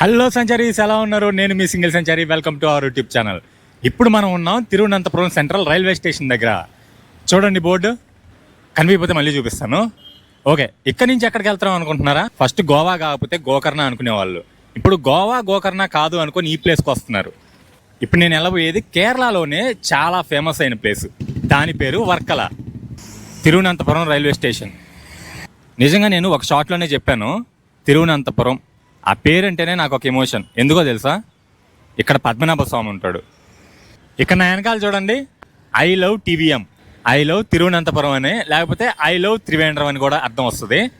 Hello సంచారీస్ ఎలా ఉన్నారు? నేను మీ single Sanchari. Welcome to our YouTube channel ఇప్పుడు మనం ఉన్నాం తిరువనంతపురం సెంట్రల్ రైల్వే స్టేషన్ దగ్గర. చూడండి బోర్డు. కనిపించకపోతే మళ్ళీ చూపిస్తాను. ఓకే ఇక్కడి నుంచి ఎక్కడికి వెళ్తాం అనుకుంటున్నారా? ఫస్ట్ గోవా కాకపోతే గోకర్ణ అనుకునేవాళ్ళు ఇప్పుడు గోవా గోకర్ణ కాదు అనుకుని ఈ ప్లేస్కి వస్తున్నారు. ఇప్పుడు నేను వెళ్ళబోయేది కేరళలోనే చాలా ఫేమస్ అయిన ప్లేస్ దాని పేరు వర్కల. Thiruvananthapuram railway station. నిజంగా నేను ఒక షాట్లోనే చెప్పాను. తిరువనంతపురం. ఆ పేరంటేనే నాకు ఒక ఎమోషన్ ఎందుకో తెలుసా? ఇక్కడ పద్మనాభ స్వామి ఉంటాడు. ఇక్కడ నా వెనకాల చూడండి. I love TVM I love Thiruvananthapuram అని లేకపోతే ఐ లవ్ త్రివేంద్రం అని కూడా అర్థం వస్తుంది.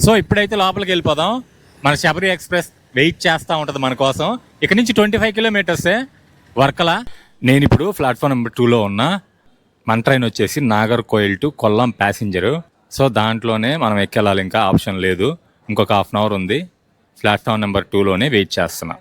సో ఇప్పుడైతే లోపలికి వెళ్ళిపోదాం. మన శబరి ఎక్స్ప్రెస్ వెయిట్ చేస్తూ ఉంటుంది మన కోసం. ఇక్కడ నుంచి ట్వంటీ ఫైవ్ కిలోమీటర్సే వర్కల. నేను ఇప్పుడు ప్లాట్ఫామ్ నెంబర్ టూలో ఉన్నా. మన ట్రైన్ వచ్చేసి Nagercoil to Kollam passenger so దాంట్లోనే మనం ఎక్కెళ్ళాలి ఇంకా ఆప్షన్ లేదు. ఇంకొక హాఫ్ అన్ అవర్ ఉంది. ప్లాట్ఫామ్ నెంబర్ టూలోనే వెయిట్ చేస్తున్నా.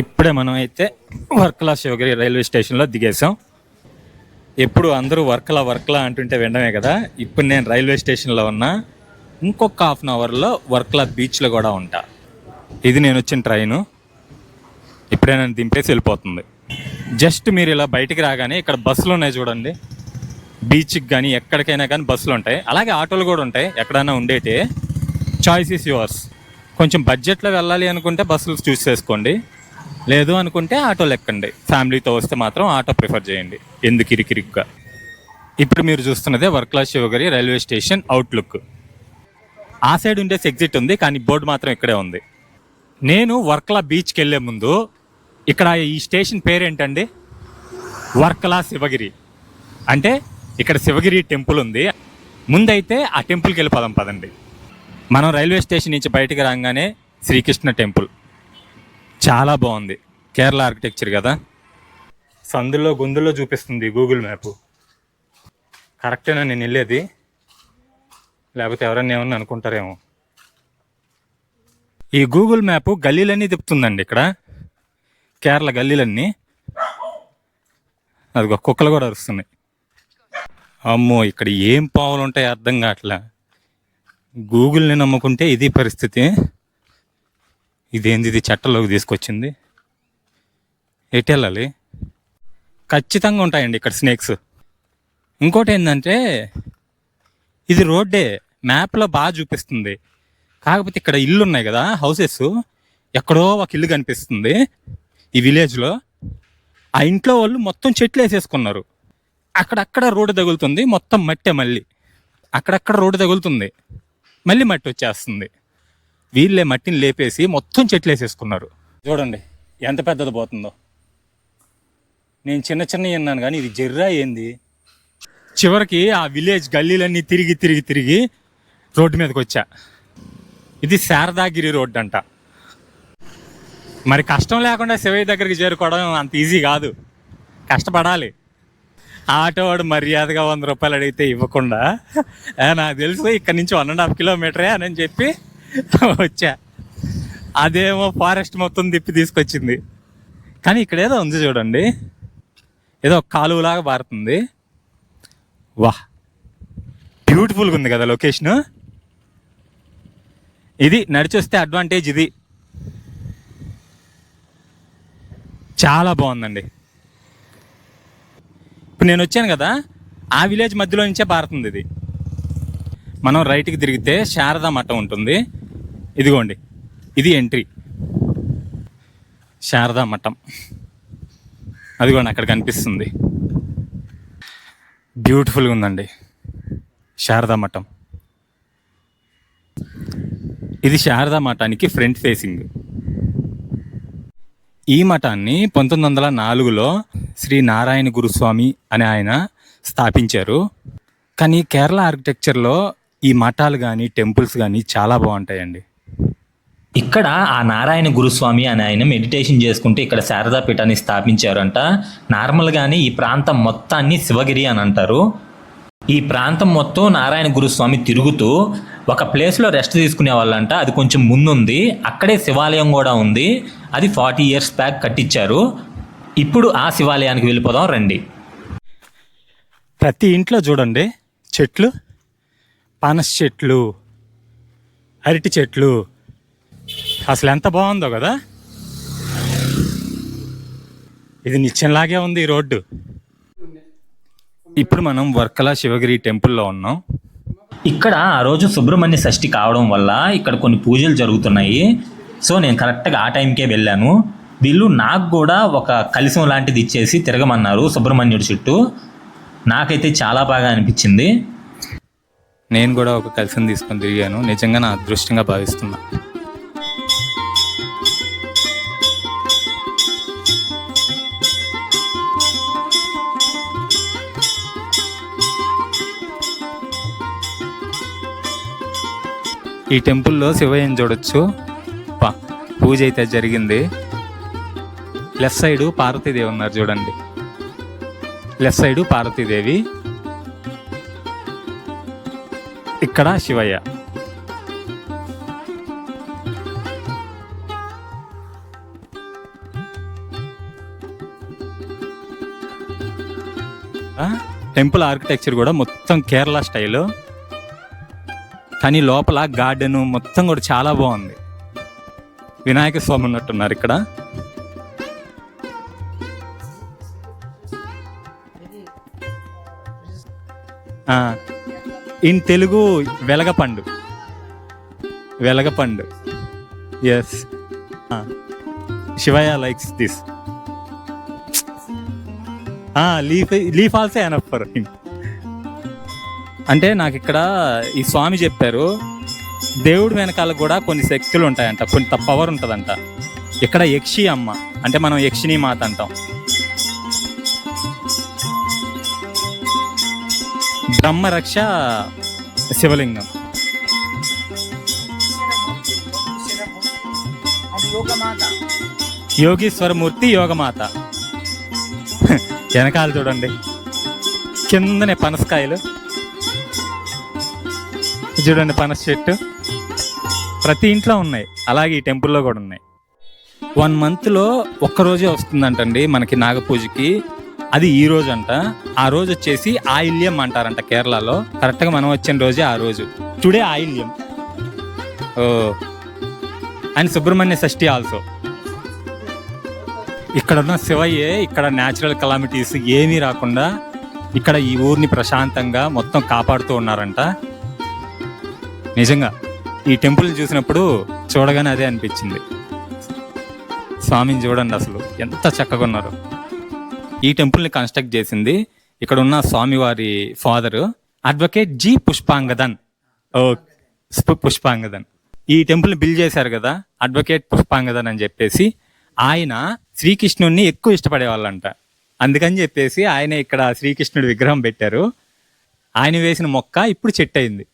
ఇప్పుడే మనం అయితే వర్కలా శివగిరి రైల్వే స్టేషన్లో దిగేసాం ఎప్పుడు అందరూ వర్కలా వర్కలా అంటుంటే వినడమే కదా. ఇప్పుడు నేను రైల్వే స్టేషన్లో ఉన్నా. ఇంకొక హాఫ్ అన్ అవర్లో వర్క్లా బీచ్లో కూడా ఉంటా. ఇది నేను వచ్చిన ట్రైను ఇప్పుడే నన్ను దింపేసి వెళ్ళిపోతుంది. జస్ట్ మీరు ఇలా బయటికి రాగానే ఇక్కడ బస్సులు ఉన్నాయి చూడండి. బీచ్కి కానీ ఎక్కడికైనా కానీ బస్సులు ఉంటాయి. అలాగే ఆటోలు కూడా ఉంటాయి. ఎక్కడైనా ఉండేటి చాయిస్ ఇస్ యువర్స్ కొంచెం బడ్జెట్లో వెళ్ళాలి అనుకుంటే బస్సులు చూస్ చేసుకోండి. లేదు అనుకుంటే ఆటోలు ఎక్కండి ఫ్యామిలీతో వస్తే మాత్రం ఆటో ప్రిఫర్ చేయండి. ఎందుకు ఇరికిరిగ్గా? ఇప్పుడు మీరు చూస్తున్నదే Varkala Sivagiri railway station outlook ఆ సైడ్ ఉండేసి ఎగ్జిట్ ఉంది కానీ బోర్డు మాత్రం ఇక్కడే ఉంది. నేను వర్కలా బీచ్కి వెళ్ళే ముందు ఇక్కడ ఈ స్టేషన్ పేరేంటండి? వర్కలా శివగిరి. అంటే ఇక్కడ శివగిరి టెంపుల్ ఉంది. ముందైతే ఆ టెంపుల్కి వెళ్ళిపోదాం పదండి. మనం రైల్వే స్టేషన్ నుంచి బయటికి రాగానే శ్రీకృష్ణ టెంపుల్. చాలా బాగుంది. కేరళ ఆర్కిటెక్చర్ కదా? సందులో గుందులో చూపిస్తుంది గూగుల్ మ్యాప్. కరెక్టేనా నేను వెళ్ళేది? లేకపోతే ఎవరైనా ఏమన్నా అనుకుంటారేమో. ఈ గూగుల్ మ్యాప్ గల్లీలన్నీ తిప్పుతుందండి ఇక్కడ. కేరళ గల్లీలన్నీ. అదిగో కుక్కలు కూడా అరుస్తున్నాయి. అమ్మో ఇక్కడ ఏం పావులు ఉంటాయి అర్థం కావట్లే. గూగుల్ని నమ్ముకుంటే ఇది పరిస్థితి. ఇదేంది ఇది చట్టంలోకి తీసుకొచ్చింది. ఎటు వెళ్ళాలి? ఖచ్చితంగా ఉంటాయండి ఇక్కడ స్నేక్స్. ఇంకోటి ఏంటంటే ఇది రోడ్డే మ్యాప్లో బాగా చూపిస్తుంది. కాకపోతే ఇక్కడ ఇల్లు ఉన్నాయి కదా హౌసెస్. ఎక్కడో ఒక ఇల్లు కనిపిస్తుంది ఈ విలేజ్లో ఆ ఇంట్లో వాళ్ళు మొత్తం చెట్లు వేసేసుకున్నారు. అక్కడక్కడ రోడ్డు తగులుతుంది మొత్తం మట్టే మళ్ళీ. అక్కడక్కడ రోడ్డు తగులుతుంది మళ్ళీ మట్టి వచ్చేస్తుంది. వీళ్ళే మట్టిని లేపేసి మొత్తం చెట్లు వేసేసుకున్నారు. చూడండి ఎంత పెద్దది పోతుందో. నేను చిన్న చిన్న విన్నాను కానీ ఇది జర్రా ఏంది? చివరికి ఆ విలేజ్ గల్లీలన్నీ తిరిగి తిరిగి తిరిగి రోడ్డు మీదకి వచ్చా. ఇది శారదాగిరి రోడ్డు అంట. మరి కష్టం లేకుండా శివయ్య దగ్గరికి చేరుకోవడం అంత ఈజీ కాదు. కష్టపడాలి. ఆటోవాడు మర్యాదగా వంద రూపాయలు అడిగితే ఇవ్వకుండా నాకు తెలుసు ఇక్కడ నుంచి వన్ అండ్ హాఫ్ కిలోమీటరే అని చెప్పి వచ్చా. అదేమో ఫారెస్ట్ మొత్తం తిప్పి తీసుకొచ్చింది. కానీ ఇక్కడ ఏదో ఉంది చూడండి. ఏదో కాలువలాగా పారుతుంది వాహ్. బ్యూటిఫుల్గా ఉంది కదా లొకేషన్ ఇది నడిచొస్తే అడ్వాంటేజ్ ఇది. చాలా బాగుందండి. ఇప్పుడు నేను వచ్చాను కదా ఆ విలేజ్ మధ్యలో నుంచే పారుతుంది ఇది. మనం రైట్కి తిరిగితే శారదా మఠం ఉంటుంది. ఇదిగోండి ఇది ఎంట్రీ శారదా మఠం. అదిగోండి అక్కడ కనిపిస్తుంది. బ్యూటిఫుల్గా ఉందండి. శారదా మఠం. ఇది శారదా మఠానికి ఫ్రంట్ ఫేసింగ్. ఈ మఠాన్ని పంతొమ్మిది వందల నాలుగులో శ్రీ నారాయణ గురుస్వామి అనే ఆయన స్థాపించారు. కానీ కేరళ ఆర్కిటెక్చర్లో ఈ మఠాలు కానీ టెంపుల్స్ కానీ చాలా బాగుంటాయండి. ఇక్కడ ఆ నారాయణ గురుస్వామి అని ఆయన మెడిటేషన్ చేసుకుంటే ఇక్కడ శారదా పీఠాన్ని స్థాపించారంట. నార్మల్గానే ఈ ప్రాంతం మొత్తాన్ని శివగిరి అని అంటారు. ఈ ప్రాంతం మొత్తం నారాయణ గురుస్వామి తిరుగుతూ ఒక ప్లేస్లో రెస్ట్ తీసుకునే వాళ్ళంట. అది కొంచెం ముందుంది. అక్కడే శివాలయం కూడా ఉంది. అది ఫార్టీ ఇయర్స్ బ్యాక్ కట్టించారు. ఇప్పుడు ఆ శివాలయానికి వెళ్ళిపోదాం రండి. ప్రతి ఇంట్లో చూడండి. చెట్లు పనస చెట్లు అరటి చెట్లు అసలు ఎంత బాగుందో కదా? ఇది నిత్యంలాగే ఉంది ఈ రోడ్డు. ఇప్పుడు మనం వర్కల శివగిరి టెంపుల్లో ఉన్నాం. ఇక్కడ ఆ రోజు సుబ్రహ్మణ్య షష్ఠి కావడం వల్ల ఇక్కడ కొన్ని పూజలు జరుగుతున్నాయి. సో నేను కరెక్ట్గా ఆ టైంకే వెళ్ళాను. వీళ్ళు నాకు కూడా ఒక కలిసం లాంటిది ఇచ్చేసి తిరగమన్నారు సుబ్రహ్మణ్యుడి చుట్టూ. నాకైతే చాలా బాగా అనిపించింది. నేను కూడా ఒక కలిసం తీసుకొని తిరిగాను. నిజంగా నా అదృష్టంగా భావిస్తున్నాను ఈ టెంపుల్లో శివయ్యని చూడొచ్చు. పూజ అయితే జరిగింది. లెఫ్ట్ సైడు పార్వతీదేవి ఉన్నారు చూడండి. Left side Parvatidevi. ఇక్కడ శివయ్య. టెంపుల్ ఆర్కిటెక్చర్ కూడా మొత్తం కేరళ స్టైలు. కానీ లోపల గార్డెను మొత్తం కూడా చాలా బాగుంది. వినాయక స్వామి ఉన్నట్టున్నారు ఇక్కడ. ఇన్ తెలుగు వెలగపండు. వెలగపండు. Yes Shivaya likes this leaf leaf also enough for him అంటే నాకు ఇక్కడ ఈ స్వామి చెప్పారు దేవుడి వెనకాల కూడా కొన్ని శక్తులు ఉంటాయంట కొంత పవర్ ఉంటుందంట. ఇక్కడ యక్షి అమ్మ అంటే మనం యక్షిని మాత అంటాం. బ్రహ్మరక్ష శివలింగం. యోగీశ్వరమూర్తి యోగమాత. వెనకాల చూడండి కిందనే పనసకాయలు. చూడండి పనస చెట్టు. ప్రతి ఇంట్లో ఉన్నాయి. అలాగే ఈ టెంపుల్లో కూడా ఉన్నాయి. వన్ మంత్లో ఒక్కరోజే వస్తుందంటండి మనకి నాగపూజకి. అది ఈ రోజు అంట ఆ రోజు వచ్చేసి ఆయిల్యం అంటారంట కేరళలో. కరెక్ట్గా మనం వచ్చిన రోజే ఆ రోజు. Today ఆయిల్యం. Oh. And Subrahmanya Shashti also. ఇక్కడ ఉన్న శివయ్యే ఇక్కడ న్యాచురల్ కలామిటీస్ ఏమీ రాకుండా ఇక్కడ ఈ ఊరిని ప్రశాంతంగా మొత్తం కాపాడుతూ ఉన్నారంట. నిజంగా ఈ టెంపుల్ చూసినప్పుడు చూడగానే అదే అనిపించింది. స్వామిని చూడండి అసలు ఎంత చక్కగా ఉన్నారు. ఈ టెంపుల్ని కన్స్ట్రక్ట్ చేసింది ఇక్కడ ఉన్న స్వామివారి ఫాదరు అడ్వకేట్ జి పుష్పాంగదన్. ఓ పుష్పాంగదన్. ఈ టెంపుల్ని బిల్డ్ చేశారు కదా అడ్వకేట్ పుష్పాంగదన్ అని చెప్పేసి. ఆయన శ్రీకృష్ణుడిని ఎక్కువ ఇష్టపడేవాళ్ళంట. అందుకని చెప్పేసి ఆయన ఇక్కడ శ్రీకృష్ణుడి విగ్రహం పెట్టారు. ఆయన వేసిన మొక్క ఇప్పుడు చెట్టు అయింది.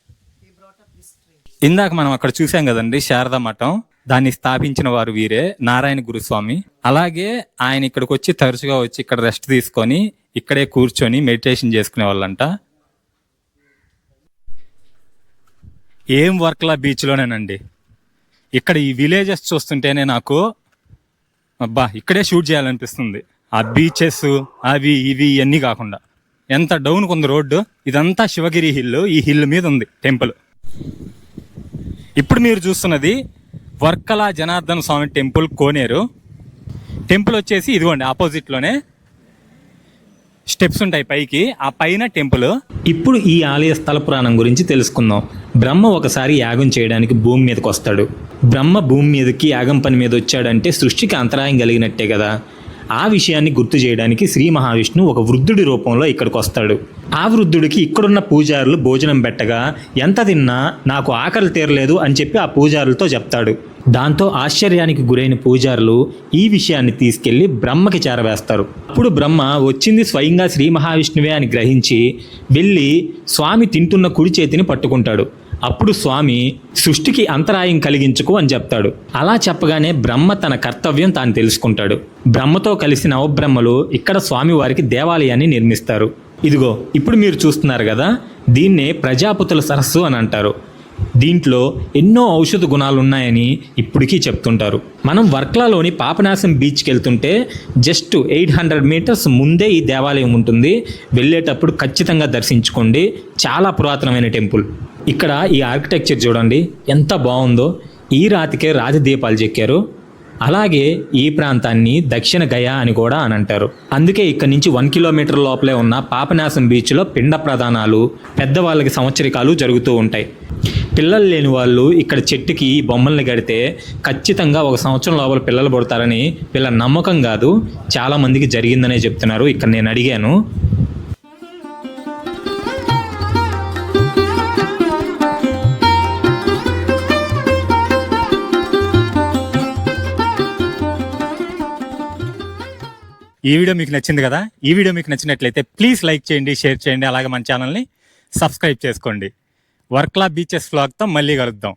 ఇందాక మనం అక్కడ చూసాం కదండి శారదా మఠం. దాన్ని స్థాపించిన వారు వీరే నారాయణ గురుస్వామి. అలాగే ఆయన ఇక్కడికి వచ్చి తరచుగా వచ్చి ఇక్కడ రెస్ట్ తీసుకొని ఇక్కడే కూర్చొని మెడిటేషన్ చేసుకునే వాళ్ళంట. ఏం వర్క్లా బీచ్లోనేనండి. ఇక్కడ ఈ విలేజెస్ చూస్తుంటేనే నాకు అబ్బా ఇక్కడే షూట్ చేయాలనిపిస్తుంది. ఆ బీచెస్ అవి ఇవి ఇవన్నీ కాకుండా. ఎంత డౌన్ ఉంది రోడ్డు? ఇదంతా శివగిరి హిల్ ఈ హిల్ మీద ఉంది టెంపుల్. ఇప్పుడు మీరు చూస్తున్నది వర్కల జనార్దన స్వామి టెంపుల్ కోనేరు. టెంపుల్ వచ్చేసి ఇదిగోండి ఆపోజిట్లోనే స్టెప్స్ ఉంటాయి పైకి ఆ పైన టెంపుల్. ఇప్పుడు ఈ ఆలయ స్థల పురాణం గురించి తెలుసుకుందాం. బ్రహ్మ ఒకసారి యాగం చేయడానికి భూమి మీదకి వస్తాడు బ్రహ్మ భూమి మీదకి యాగం పని మీద వచ్చాడంటే సృష్టికి అంతరాయం కలిగినట్టే కదా. ఆ విషయాన్ని గుర్తు చేయడానికి శ్రీ మహావిష్ణు ఒక వృద్ధుడి రూపంలో ఇక్కడికి వస్తాడు. ఆ వృద్ధుడికి ఇక్కడున్న పూజారులు భోజనం పెట్టగా ఎంత తిన్నా నాకు ఆకలి తీరలేదు అని చెప్పి ఆ పూజారులతో చెప్తాడు. దాంతో ఆశ్చర్యానికి గురైన పూజారులు ఈ విషయాన్ని తీసుకెళ్ళి బ్రహ్మకి చేరవేస్తారు. అప్పుడు బ్రహ్మ వచ్చింది స్వయంగా శ్రీ మహావిష్ణువే అని గ్రహించి వెళ్ళి స్వామి తింటున్న కుడి చేతిని పట్టుకుంటాడు. అప్పుడు స్వామి సృష్టికి అంతరాయం కలిగించుకు అని చెప్తాడు. అలా చెప్పగానే బ్రహ్మ తన కర్తవ్యం తాను తెలుసుకుంటాడు. బ్రహ్మతో కలిసిన నవబ్రహ్మలు ఇక్కడ స్వామివారికి దేవాలయాన్ని నిర్మిస్తారు. ఇదిగో ఇప్పుడు మీరు చూస్తున్నారు కదా దీన్నే ప్రజాపతుల సరస్సు అని అంటారు. దీంట్లో ఎన్నో ఔషధ గుణాలు ఉన్నాయని ఇప్పటికీ చెప్తుంటారు. మనం వర్క్లాలోని పాపనాశం బీచ్కి వెళ్తుంటే జస్ట్ ఎయిట్ హండ్రెడ్ మీటర్స్ ముందే ఈ దేవాలయం ఉంటుంది. వెళ్ళేటప్పుడు ఖచ్చితంగా దర్శించుకోండి. చాలా పురాతనమైన టెంపుల్. ఇక్కడ ఈ ఆర్కిటెక్చర్ చూడండి ఎంత బాగుందో. ఈ రాతికే రాజదీపాలు చెక్కారు. అలాగే ఈ ప్రాంతాన్ని దక్షిణ గయా అని కూడా అని అంటారు. అందుకే ఇక్కడ నుంచి వన్ కిలోమీటర్ లోపలే ఉన్న పాపనాశం బీచ్లో పిండ ప్రదానాలు పెద్దవాళ్ళకి సంవత్సరికాలు జరుగుతూ ఉంటాయి. పిల్లలు లేని వాళ్ళు ఇక్కడ చెట్టుకి బొమ్మల్ని కడితే ఖచ్చితంగా ఒక సంవత్సరం లోపల పిల్లలు పుడతారని వీళ్ళ నమ్మకం కాదు. చాలా మందికి జరిగిందనే చెప్తున్నారు. ఇక్కడ నేను అడిగాను. ఈ వీడియో మీకు నచ్చింది కదా? ఈ వీడియో మీకు నచ్చినట్లయితే ప్లీజ్ లైక్ చేయండి షేర్ చేయండి అలాగే మన ఛానల్ని సబ్స్క్రైబ్ చేసుకోండి. వర్క్లా బీచెస్ ఫ్లాగ్తో మళ్ళీ కలుద్దాం.